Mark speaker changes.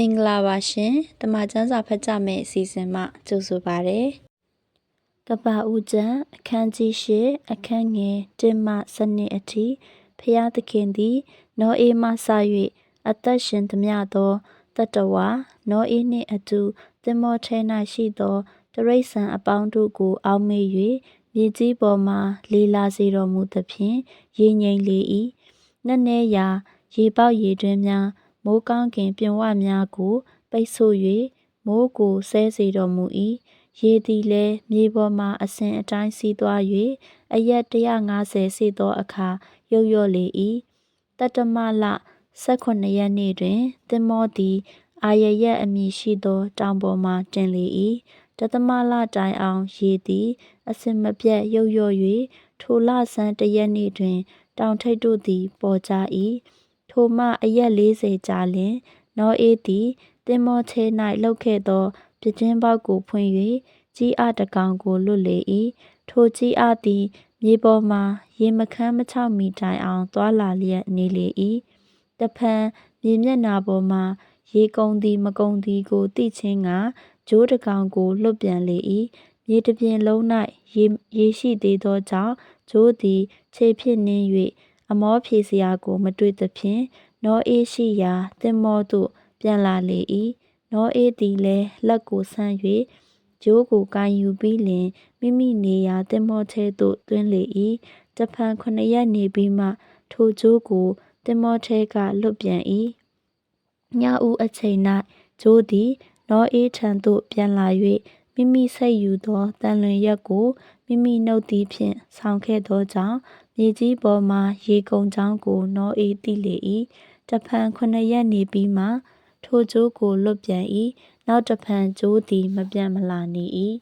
Speaker 1: မင်္ဂလာပါရှင်တမချန်းစာဖတ်ကြမယ့်အစီအစဉ်မှကြိုဆိုပါရစေကပ္ပဦးကျမ်းအခန်းကြီး၈အခန်းငယ်1မှ7အထိဖျားသခင်သည်နောအေးမှစ၍အသက်ရှင်သမျှသောတတဝါနောအေးနှင့်အတူသင်္ဘောထဲ၌ရှိသောတရိษံအပေါင်းတို့ကို အောက်မေ့၍မြေကြီးပေါ်မှလေလာစေတော်မူသဖြင့်ရေငိမ့်လေ၏နက်နဲရာရေပေါက်ရေတွင်းများ မိုးကောင်းကင်ပြင်ဝများကို ပိတ်ဆို့၍မိုးကိုဆဲစေတော်မူ၏ရေသည်လည်းမြေပေါ်မှအစဉ်အတိုင်းစီးသွား၍အရက်150စီသောအခါရုတ်ရော့လေ၏တတမလ18ရက်နေ့တွင်သင်္ဘောသည်အာရရက်အမည်ရှိသော တောင်ပေါ်မှတင်လေ၏တသမလတိုင်အောင်ရေသည်အစင်မပြတ်ရုတ်ရော့၍ထိုလဆန်းတရက်နေ့တွင် တောင်ထိပ်တို့သည် ပေါ်ကြ၏ ထိုမှအရက်40ကြာလျင် နောအေးသည် သင်္ဘောထဲ၌လှုပ်ခဲ့သော ပြတင်းပေါက်ကိုဖွင့်၍ကြီးအတကောင်ကို လွတ်လေ၏ထိုကြီးအသည် မြေပေါ်မှရေမခမ်းမချောက်မီတိုင်အောင် သွာလာလျက်နေလေ၏တဖန် မြေမျက်နှာပေါ်မှရေကုန်သည် မကုန်သည်ကို သိချင်းကဂျိုးတကောင်ကို လွတ်ပြန်လေ၏မြေတစ်ပြင်လုံး၌ရေရေရှိသေးသောကြောင့်ဂျိုးသည် ခြေဖြစ်နှင်း၍ အမောဖြေစရာကို မတွေ့သဖြင့်နောအေးရှိရာသင်္ဘောသို့ ပြန်လာလေ၏နောအေးသည်လည်းလက်ကိုဆမ်း၍ဂျိုးကိုကန်ယူပြီးလျှင်မိမိနေရာသင်္ဘောထဲသို့သွင်းလေ၏တဖန်ခုနှစ်ရက်နေပြီးမှ ထိုဂျိုးကိုသင်္ဘောထဲကလွတ်ပြန်၏ညဦးအချိန်၌ဂျိုးသည် နောအေးထံသို့ပြန်လာ၍မိမိဆက်ယူသောတန်လွင်ရက်ကို မိမိနှုတ်သည်ဖြင့်ဆောင်ခဲ့သောကြောင့်မြေကြီးပေါ်မှရေကုန်ချောင်းကိုနောအေးသိလေ၏တဖန်ခုနှစ်ရက်နေပြီးမှထိုကျိုးကိုလွတ်ပြန်၏နောက်တဖန်ကျိုးသည်မပြတ်မလာနေ၏